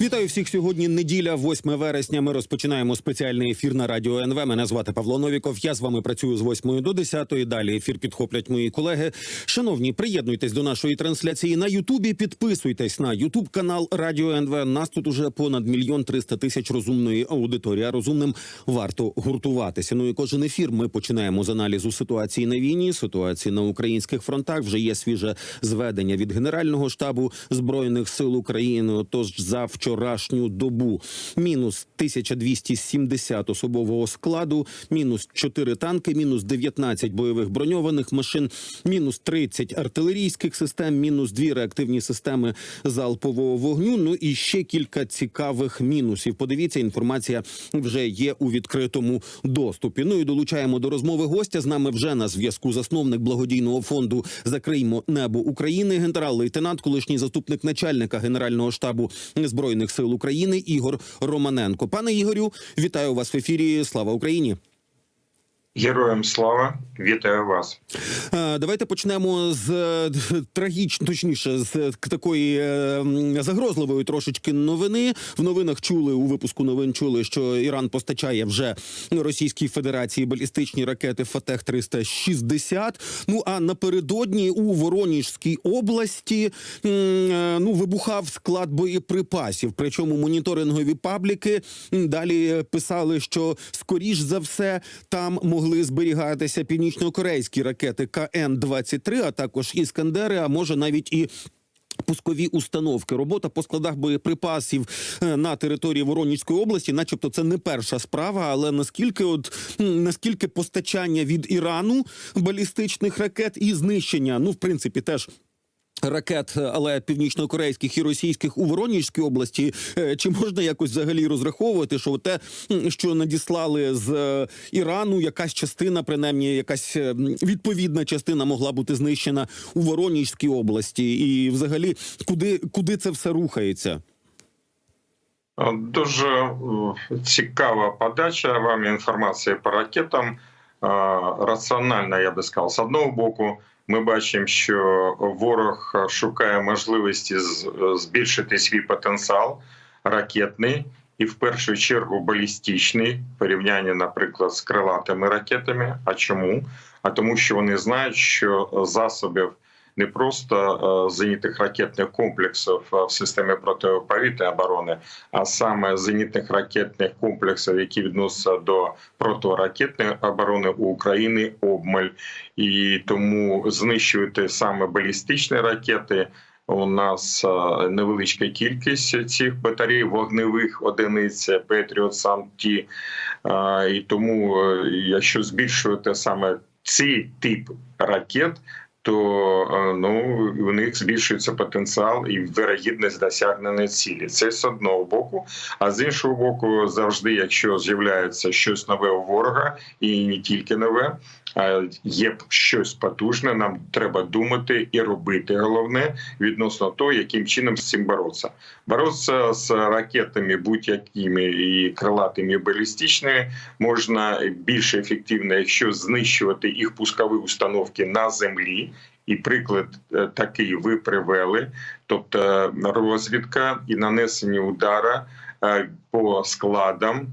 Вітаю всіх сьогодні. Неділя, 8 вересня. Ми розпочинаємо спеціальний ефір на радіо НВ. Мене звати Павло Новіков. Я з вами працюю з 8 до 10. Далі ефір підхоплять мої колеги. Шановні, приєднуйтесь до нашої трансляції на Ютубі. Підписуйтесь на Ютуб канал Радіо НВ. Нас тут уже понад мільйон триста тисяч розумної аудиторії. А розумним варто гуртуватися. Ну і кожен ефір ми починаємо з аналізу ситуації на війні, ситуації на українських фронтах. Вже є свіже зведення від Генерального штабу збройних сил України. Отож, за вчорашню добу мінус 1270 особового складу, мінус 4 танки, мінус 19 бойових броньованих машин, мінус 30 артилерійських систем, мінус 2 реактивні системи залпового вогню. Ну і ще кілька цікавих мінусів. Подивіться, інформація вже є у відкритому доступі. Ну і долучаємо до розмови гостя. З нами вже на зв'язку засновник благодійного фонду Закриймо небо України, генерал-лейтенант, колишній заступник начальника генерального штабу збройних сил України Ігор Романенко. Пане Ігорю, вітаю вас в ефірі. Слава Україні. Героям слава, вітаю вас. Давайте почнемо з е, трагічно, точніше, з е, такої е, загрозливої трошечки новини. В новинах чули у випуску новин чули, що Іран постачає вже Російській Федерації балістичні ракети Фатех 360 Ну а напередодні у Вороніжській області ну вибухав склад боєприпасів. Причому моніторингові пабліки далі писали, що скоріш за все там могли зберігатися північно-корейські ракети КН-23, а також іскандери, а може навіть і. Пускові установки, робота по складах боєприпасів е, на території Воронізької області, начебто, це не перша справа. Але наскільки, от наскільки постачання від Ірану балістичних ракет і знищення, ну в принципі, теж. Ракет, але північнокорейських і російських у Воронізькій області. Е, Чи можна якось взагалі розраховувати, що те, що надіслали з е, Ірану, якась частина, принаймні, якась е, відповідна частина могла бути знищена у Воронізькій області, і взагалі, куди, куди це все рухається? Дуже е, цікава подача вам інформації по ракетам. Е, Раціональна, я би сказав, з одного боку, ми бачимо, що ворог шукає можливості збільшити свій потенціал ракетний і в першу чергу балістичний порівняння, наприклад, з крилатими ракетами. А чому? А тому, що вони знають, що засобів не просто е, зенітних ракетних комплексів е, в системі протиповітряної оборони, а саме зенітних ракетних комплексів, які відносяться до протиракетної оборони у України, обмаль, і тому знищувати саме балістичні ракети. У нас е, невеличка кількість цих батарей вогневих одиниць Patriot сам ті. Е, І тому, е, якщо збільшувати саме цей тип ракет, то е, ну у них збільшується потенціал і вирогідність досягнення цілі. Це з одного боку. А з іншого боку, завжди, якщо з'являється щось нове у ворога, і не тільки нове, є щось потужне. Нам треба думати і робити. Головне відносно того, яким чином з цим боротися. Боротися з ракетами будь-якими і крилатими, балістичними можна більш ефективно, якщо знищувати їх пускові установки на землі. І приклад е, такий ви привели, тобто розвідка і нанесення удара е, по складам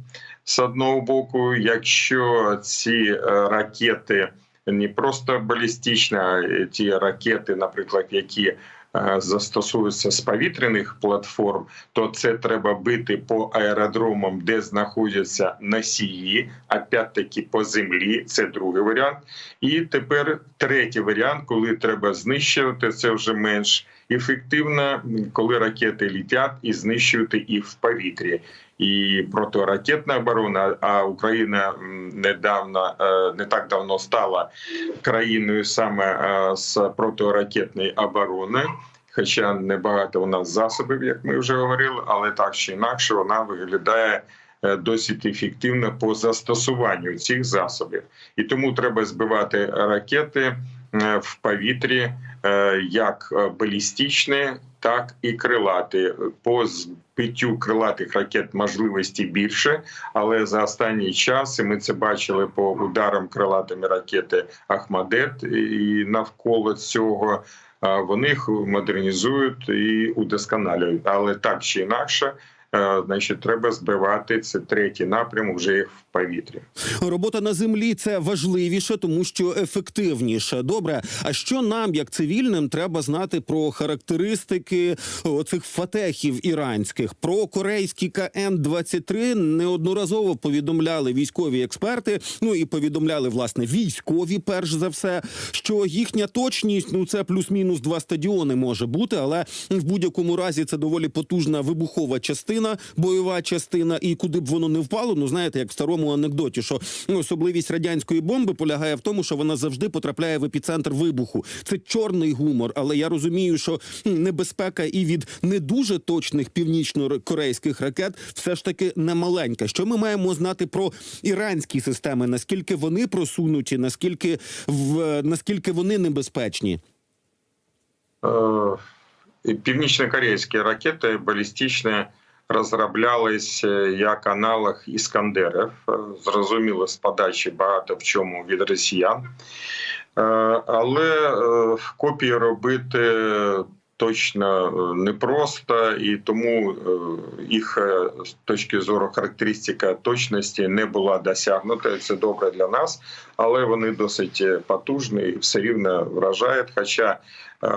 з одного боку, якщо ці е, ракети не просто балістичні, а ті ракети, наприклад, які е, застосуються з повітряних платформ, то це треба бити по аеродромам, де знаходяться носії, опять-таки по землі. Це другий варіант. І тепер третій варіант, коли треба знищувати, це вже менш ефективно, коли ракети літять і знищувати їх в повітрі. І протиракетна оборона, а Україна недавно е, не так давно стала країною саме е, з протиракетної оборони. Хоча небагато у нас засобів, як ми вже говорили, але так чи інакше вона виглядає е, досить ефективно по застосуванню цих засобів, і тому треба збивати ракети в повітрі як е, балістичні, так і крилаті. По збиттю крилатих ракет можливості більше, але за останній час і ми це бачили по ударам крилатими ракети Ахмадет і навколо цього вони їх модернізують і удосконалюють. Але так чи інакше, е, значить, треба збивати це третій напрям вже в повітрі. Робота на землі це важливіше, тому що ефективніше. Добре. А що нам, як цивільним, треба знати про характеристики оцих фатехів іранських? Про корейські КН 23 неодноразово повідомляли військові експерти. Ну і повідомляли власне військові, перш за все, що їхня точність ну це плюс-мінус два стадіони може бути, але в будь-якому разі це доволі потужна вибухова частина, бойова частина, і куди б воно не впало, ну знаєте, як в старому анекдоті, що ну, особливість радянської бомби полягає в тому, що вона завжди потрапляє в епіцентр вибуху. Це чорний гумор, але я розумію, що небезпека і від не дуже точних північно-корейських ракет все ж таки не маленька. Що ми маємо знати про іранські системи? Наскільки вони просунуті, наскільки в наскільки вони небезпечні? Е, Північно-корейські ракети балістичні розроблялись е, як аналог іскандерів. Е, Зрозуміло, з подачі багато в чому від росіян. Е, Але копії робити точно непросто, і тому їх з точки зору характеристика точності не була досягнута. Це добре для нас, але вони досить потужні і все рівно вражають. Хоча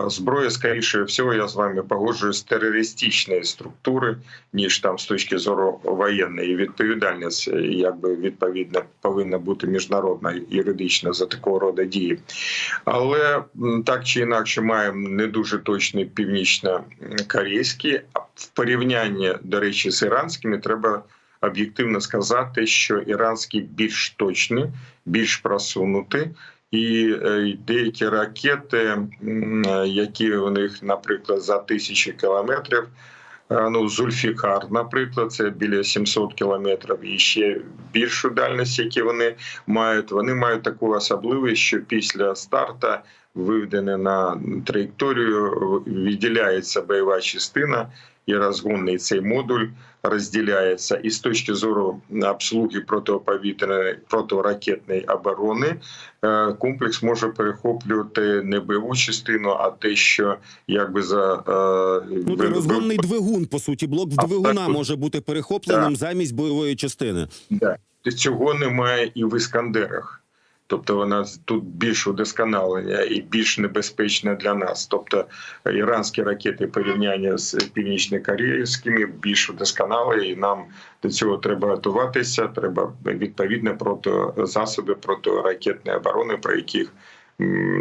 зброя, скоріше всього, я з вами погоджуюсь, з терористичної структури, ніж там з точки зору воєнної. Відповідальність, якби відповідно, повинна бути міжнародна юридична за такого роду дії. Але так чи інакше маємо не дуже точні північно-корейські. А В порівнянні, до речі, з іранськими треба об'єктивно сказати, що іранські більш точні, більш просунуті. І е, деякі ракети, які у них, наприклад, за тисячі кілометрів, е, ну Зульфікар, наприклад, це біля 700 кілометрів, і ще більшу дальність, які вони мають. Вони мають таку особливість, що після старта виведені на траєкторію, відділяється бойова частина і розгонний цей модуль розділяється. І з точки зору обслуги протиповітряної протиракетної оборони е, комплекс може перехоплювати не бойову частину, а те, що якби за е, Ну, то розгонний двигун, по суті, блок А, двигуна так, може бути перехопленим замість бойової частини. Да. Цього немає і в іскандерах. Тобто вона тут більш удосконалення і більш небезпечна для нас. Тобто іранські ракети порівняння з північно-корейськими більш удосконалі, і нам до цього треба готуватися. Треба відповідно проти засоби протиракетної оборони, про яких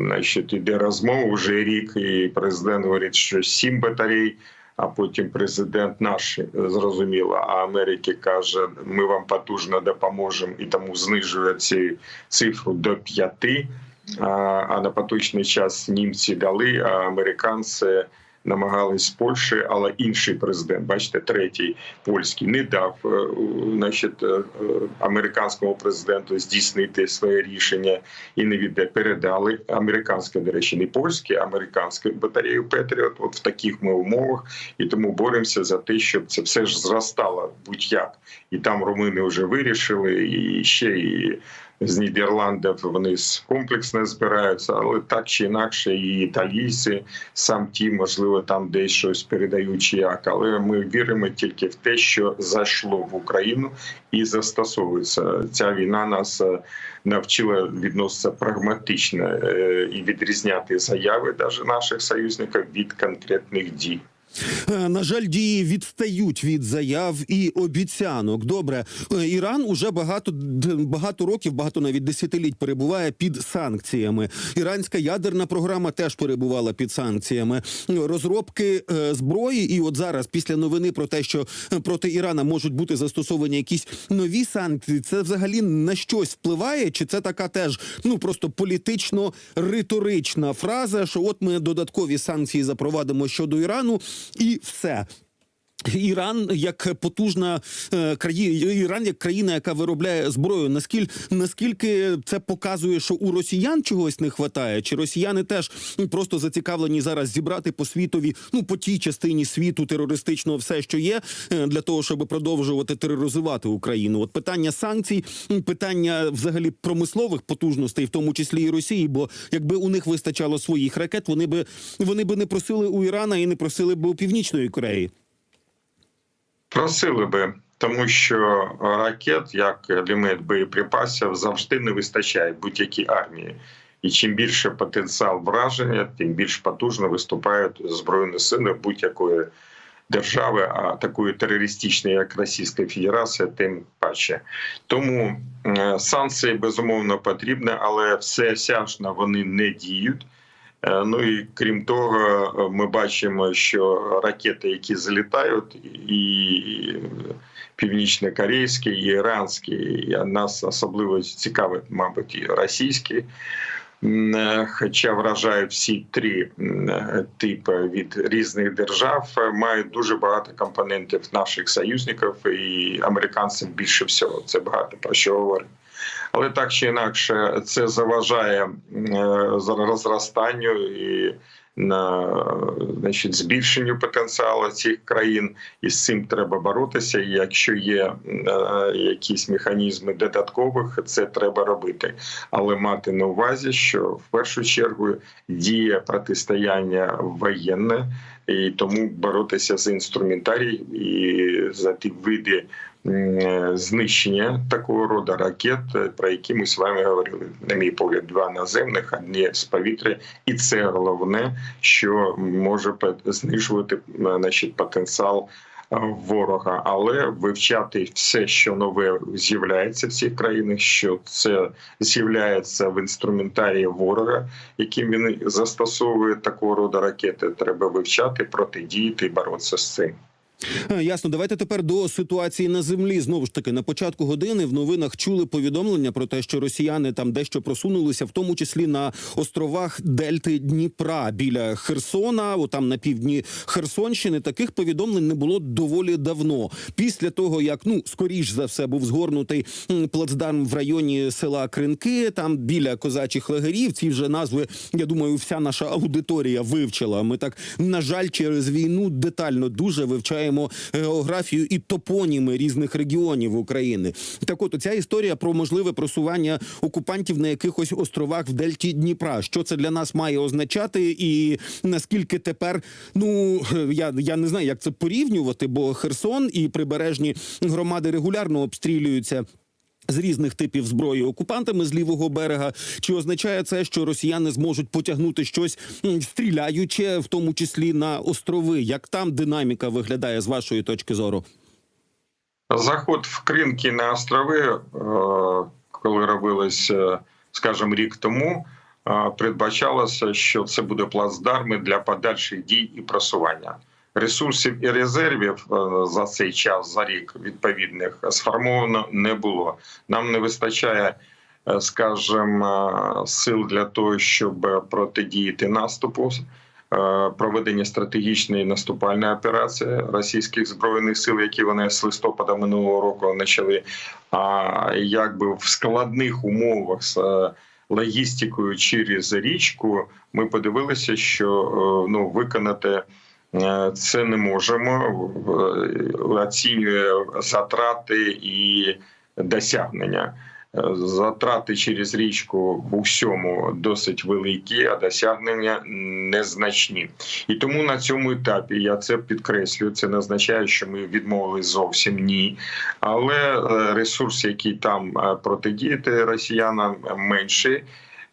значить, іде розмова вже рік, і президент говорить, що сім батарей. А потім президент наш зрозуміло, а Америки каже: ми вам потужно допоможемо і тому знижує цю цифру до п'яти. А, а на поточний час німці дали, а американці намагались з Польщі, але інший президент, бачите, третій польський, не дав е, значить, е, е, американському президенту здійснити своє рішення і не відде передали американське, до речі, не польське, американське батарею Петріот. От в таких ми умовах, і тому боремося за те, щоб це все ж зростало будь-як. І там румуни вже вирішили, і ще і з Нідерландів вони комплексно збираються, але так чи інакше, і італійці, сам ті, можливо, там десь щось передають чи як. Але ми віримо тільки в те, що зайшло в Україну і застосовується. Ця війна нас е, навчила відноситися прагматично е, і відрізняти заяви навіть наших союзників від конкретних дій. Е, На жаль, дії відстають від заяв і обіцянок. Добре, Е, Іран уже багато багато років, багато навіть десятиліть перебуває під санкціями. Іранська ядерна програма теж перебувала під санкціями. Розробки е, зброї, і от зараз, після новини про те, що проти Ірана можуть бути застосовані якісь нові санкції, це взагалі на щось впливає? Чи це така теж ну просто політично риторична фраза, що от ми додаткові санкції запровадимо щодо Ірану, і все. Іран як потужна країна, Іран як країна, яка виробляє зброю. Наскільки наскільки це показує, що у росіян чогось не вистачає? Чи росіяни теж ну, просто зацікавлені зараз зібрати по світові, ну по тій частині світу терористичного все, що є, е, для того, щоб продовжувати тероризувати Україну? От питання санкцій, питання взагалі промислових потужностей, в тому числі і Росії. Бо якби у них вистачало своїх ракет, вони би вони би не просили у Ірана і не просили б у Північної Кореї. Просили би, тому що ракет, як елемент боєприпасів, завжди не вистачає будь-якій армії. І чим більше потенціал враження, тим більш потужно виступають збройні сили будь-якої держави, а такої терористичної, як Російська Федерація, тим паче. Тому е, санкції безумовно потрібні, але все сяжно вони не діють. Е, Ну і крім того, е, ми бачимо, що ракети, які залітають, і північно-корейські, і іранські, і нас особливо цікавить, мабуть, і російські. Е, Хоча вражають всі три типи від різних держав, мають дуже багато компонентів наших союзників і американців більше всього. Це багато про що говорить. Але так чи інакше, це заважає е, розростанню і на значить, збільшенню потенціалу цих країн, і з цим треба боротися. І якщо є е, якісь механізми додаткових, це треба робити. Але мати на увазі, що в першу чергу діє протистояння воєнне, і тому боротися з інструментарій і за ті види знищення такого роду ракет, е, про які ми з вами говорили. На мій погляд, два наземних, одні з повітря, і це головне, що може знижувати е, значить, потенціал е, ворога, але вивчати все, що нове з'являється в цих країнах, що це з'являється в інструментарії ворога, яким він застосовує такого роду ракети, треба вивчати, протидіяти боротися з цим. Е, Ясно, давайте тепер до ситуації на землі. Знову ж таки, на початку години в новинах чули повідомлення про те, що росіяни там дещо просунулися, в тому числі на островах Дельти Дніпра біля Херсона, о, там на півдні Херсонщини. Таких повідомлень не було доволі давно. Після того, як ну скоріш за все був згорнутий плацдарм в районі села Кринки, там біля козачих лагерів. Ці вже назви, я думаю, вся наша аудиторія вивчила. Ми так на жаль, через війну детально дуже вивчаємо географію і топоніми різних регіонів України. Так, от ця історія про можливе просування окупантів на якихось островах в Дельті Дніпра. Що це для нас має означати, і наскільки тепер, ну я, я не знаю, як це порівнювати, бо Херсон і прибережні громади регулярно обстрілюються. З різних типів зброї окупантами з лівого берега, чи означає це, що росіяни зможуть потягнути щось м, стріляючи, в тому числі на острови? Як там динаміка виглядає з вашої точки зору? Заход в Кринки на острови, е, коли робилось, е, скажімо, рік тому, е, передбачалося, що це буде плацдарми для подальших дій і просування. Ресурсів і резервів е, за цей час, за рік відповідних сформовано не було. Нам не вистачає, е, скажімо, сил для того, щоб протидіяти наступу. е, Проведення стратегічної наступальної операції російських збройних сил, які вони з листопада минулого року почали. А якби в складних умовах з логістикою через річку, ми подивилися, що ну виконати. Е, Це не можемо. Оцінює затрати і досягнення. Е, Затрати через річку в усьому досить великі, а досягнення незначні. І тому на цьому етапі я це підкреслюю. Це не означає, що ми відмовились зовсім ні. Але е, ресурс, який там протидіяти росіянам, менший.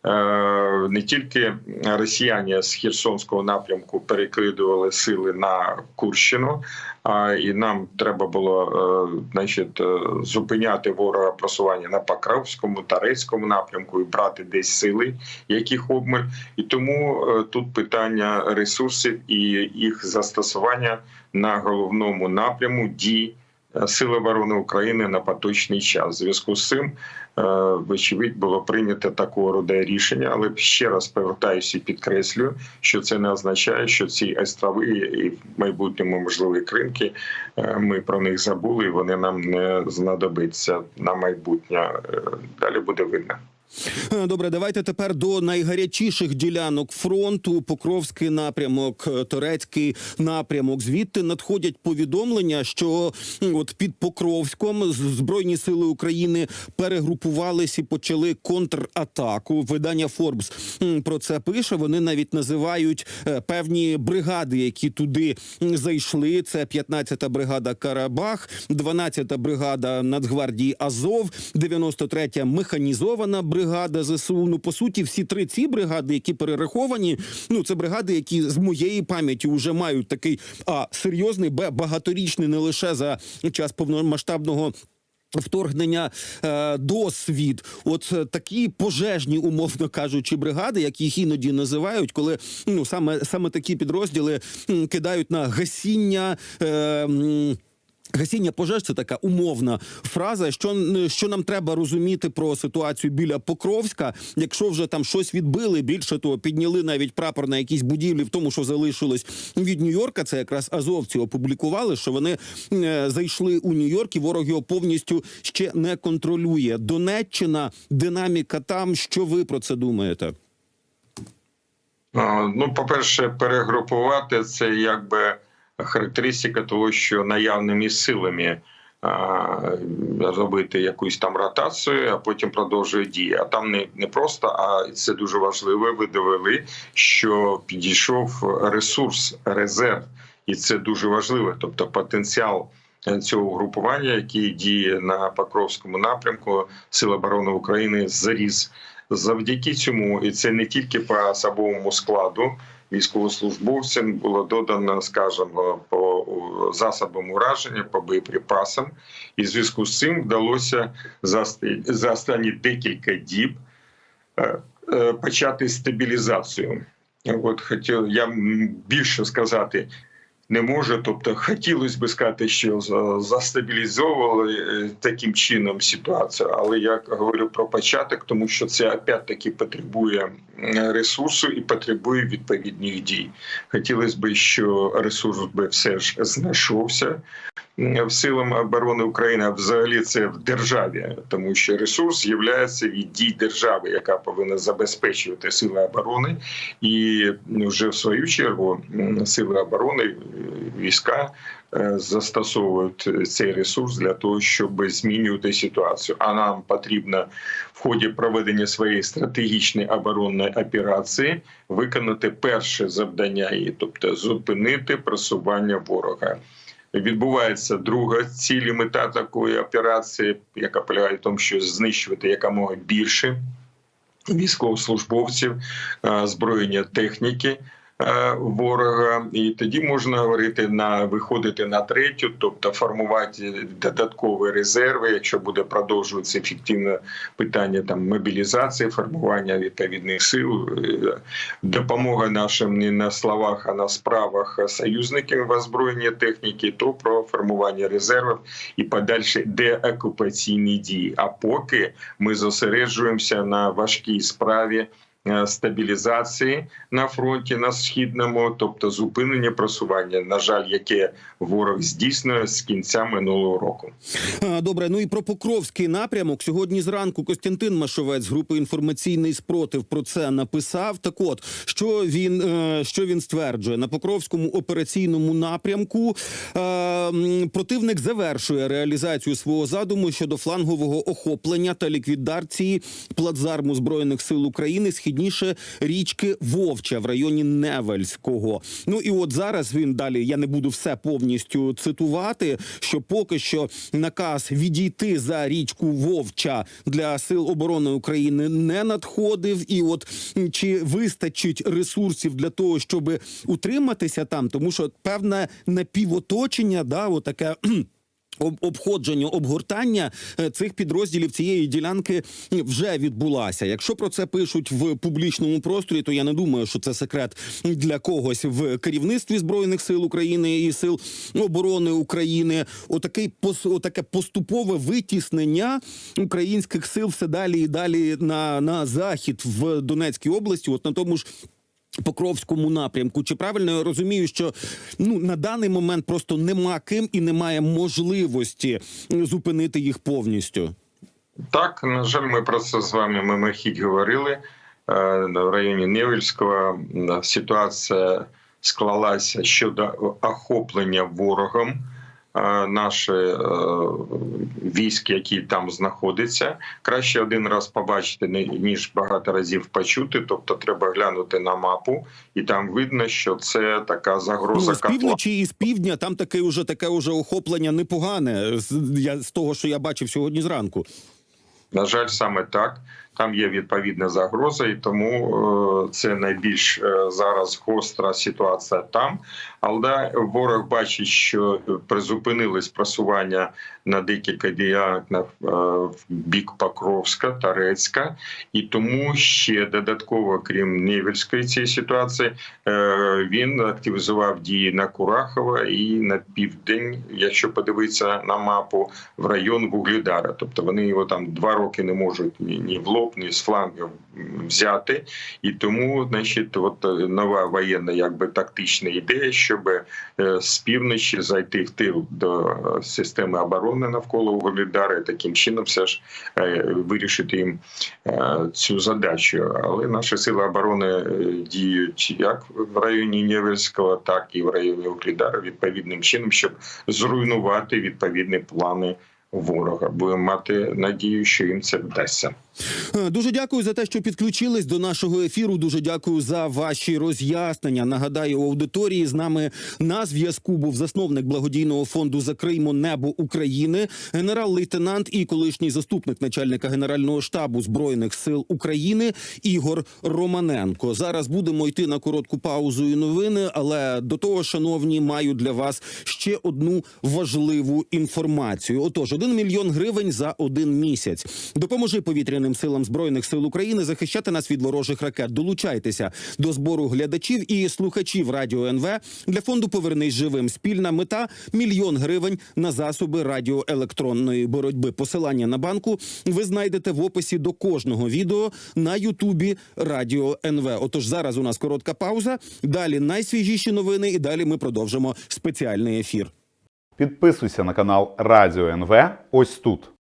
Е, Не тільки росіяни з Херсонського напрямку перекидували сили на Курщину, а і нам треба було е, значить, е, зупиняти ворога просування на Покровському, Тарецькому напрямку і брати десь сили, яких обмаль. І тому тут питання ресурсів і їх застосування на головному напряму дій Сили оборони України на поточний час. В зв'язку з цим, е, вочевидь, було прийнято такого роду рішення, але ще раз повертаюся і підкреслюю, що це не означає, що ці острови і в майбутньому можливі кримки е, ми про них забули, і вони нам не знадобиться на майбутнє. Е, Далі буде видно. Е, Добре, давайте тепер до найгарячіших ділянок фронту. Покровський напрямок, е, Торецький напрямок. Звідти надходять повідомлення, що от під Покровськом збройні сили України перегрупувались і почали контратаку. Видання Форбс про це пише. Вони навіть називають е, певні бригади, які туди зайшли. Це 15-та бригада Карабах, 12-та бригада Нацгвардії Азов, 93-я механізована бригада ЗСУ. Ну по суті, всі три ці бригади, які перераховані, ну це бригади, які з моєї пам'яті вже мають такий а серйозний, б багаторічний не лише за час повномасштабного. Вторгнення е, досвід, от е, такі пожежні, умовно кажучи, бригади, як їх іноді називають, коли ну саме саме такі підрозділи кидають на гасіння. Е, Гасіння пожеж це така умовна фраза. Що, що нам треба розуміти про ситуацію біля Покровська, якщо вже там щось відбили, більше того, підняли навіть прапор на якійсь будівлі, в тому, що залишилось від Нью-Йорка. Це якраз азовці опублікували, що вони е, зайшли у Нью-Йорк, і ворог його повністю ще не контролює. Донеччина, динаміка там. Що ви про це думаєте? Ну, по-перше, перегрупувати це якби характеристика того, що наявними силами а, робити якусь там ротацію, а потім продовжує дії. А там не, не просто, а це дуже важливо. Ви довели, що підійшов ресурс, резерв, і це дуже важливо. Тобто потенціал цього групування, який діє на Покровському напрямку Сил оборони України, заріс. Завдяки цьому, і це не тільки по особовому складу військовослужбовцям було додано, скажімо, по засобам ураження, по боєприпасам, і в зв'язку з цим вдалося за останні декілька діб е, е, почати стабілізацію. От хотів я більше сказати. Не може. тобто хотілося б сказати, що за- застабілізовували е, таким чином ситуацію, але я говорю про початок, тому що це опять-таки потребує ресурсу і потребує відповідних дій. Хотілося б, що ресурс би все ж знайшовся в силам оборони України, а взагалі це в державі, тому що ресурс є від дій держави, яка повинна забезпечувати сили оборони, і вже в свою чергу сили оборони е, війська е, застосовують цей ресурс для того, щоб змінювати ситуацію. А нам потрібно в ході проведення своєї стратегічної оборонної операції виконати перше завдання, її, тобто зупинити просування ворога. Відбувається друга ціль і мета такої операції, яка полягає в тому, що знищувати якомога більше військовослужбовців, зброєння техніки ворога, і тоді можна говорити на виходити на третю, тобто формувати додаткові резерви, якщо буде продовжуватися ефективне питання там мобілізації, формування відповідних сил, е, допомога нашим не на словах, а на справах союзників в озброєнні техніки, то про формування резервів і подальші деокупаційні дії. А поки ми зосереджуємося на важкій справі. Е, Стабілізації на фронті на східному, тобто зупинення просування, на жаль, яке ворог здійснює з кінця минулого року. Добре, ну і про Покровський напрямок. Сьогодні зранку Костянтин Машовець групи інформаційний спротив про це написав. Так от що він е, що він стверджує на Покровському операційному напрямку. е, Противник завершує реалізацію свого задуму щодо флангового охоплення та ліквідації плацдарму збройних сил України східніше річки Вовча в районі Невельського. Ну і от зараз він далі. Я не буду все повністю цитувати. Що поки що наказ відійти за річку Вовча для сил оборони України не надходив. І от чи вистачить ресурсів для того, щоб утриматися там, тому що певне напівоточення, да, отаке. об- обходження, обгортання е, цих підрозділів цієї ділянки вже відбулася. Якщо про це пишуть в публічному просторі, то я не думаю, що це секрет для когось в керівництві збройних сил України і сил оборони України. Отакий отаке поступове витіснення українських сил все далі і далі на, на захід в Донецькій області. От на тому ж. Покровському напрямку. Чи правильно я розумію, що ну на даний момент просто нема ким і немає можливості зупинити їх повністю? Так, на жаль, ми про це з вами мимохідь говорили. Е, В районі Невельського ситуація склалася щодо охоплення ворогом наші е, військ, які там знаходяться. Краще один раз побачити, ні- ніж багато разів почути. Тобто, треба глянути на мапу, і там видно, що це така загроза Ну, з півночі і з півдня там таке уже таке уже охоплення непогане. Я з того, що я бачив сьогодні зранку. На жаль, саме так. Там є відповідна загроза, і тому е, це найбільш е, зараз гостра ситуація там. Але ворог бачить, що призупинились просування на декілька ділянок е, в бік Покровська, Тарецька, і тому ще додатково, крім Невельської цієї ситуації, він активізував дії на Курахова і на південь, якщо подивитися на мапу, в район Вугледара. Тобто вони його там два роки не можуть ні, ні в з флангів взяти. І тому, значить, от е, нова воєнна, якби тактична ідея, щоб е, з півночі зайти в тил до е, системи оборони навколо Вугледара, і таким чином все ж вирішити їм цю задачу. Але наші сили оборони діють як в районі Невельського, так і в районі Вугледара відповідним чином, щоб зруйнувати відповідні плани ворога. Будемо мати надію, що їм це вдасться. Е, Дуже дякую за те, що підключились до нашого ефіру. Дуже дякую за ваші роз'яснення. Нагадаю, у аудиторії з нами на зв'язку був засновник благодійного фонду Закриймо небо України, генерал-лейтенант і колишній заступник начальника генерального штабу збройних сил України Ігор Романенко. Зараз будемо йти на коротку паузу і новини. Але до того, шановні, маю для вас ще одну важливу інформацію. Отож, один мільйон гривень за один місяць. Допоможи повітряним силам збройних сил України захищати нас від ворожих ракет. Долучайтеся до збору глядачів і слухачів радіо НВ для фонду Повернись живим. Спільна мета мільйон гривень на засоби радіоелектронної боротьби. Посилання на банку ви знайдете в описі до кожного відео на Ютубі Радіо НВ. Отож, зараз у нас коротка пауза. Далі найсвіжіші новини, і далі ми продовжимо спеціальний ефір. Підписуйся на канал Радіо НВ ось тут.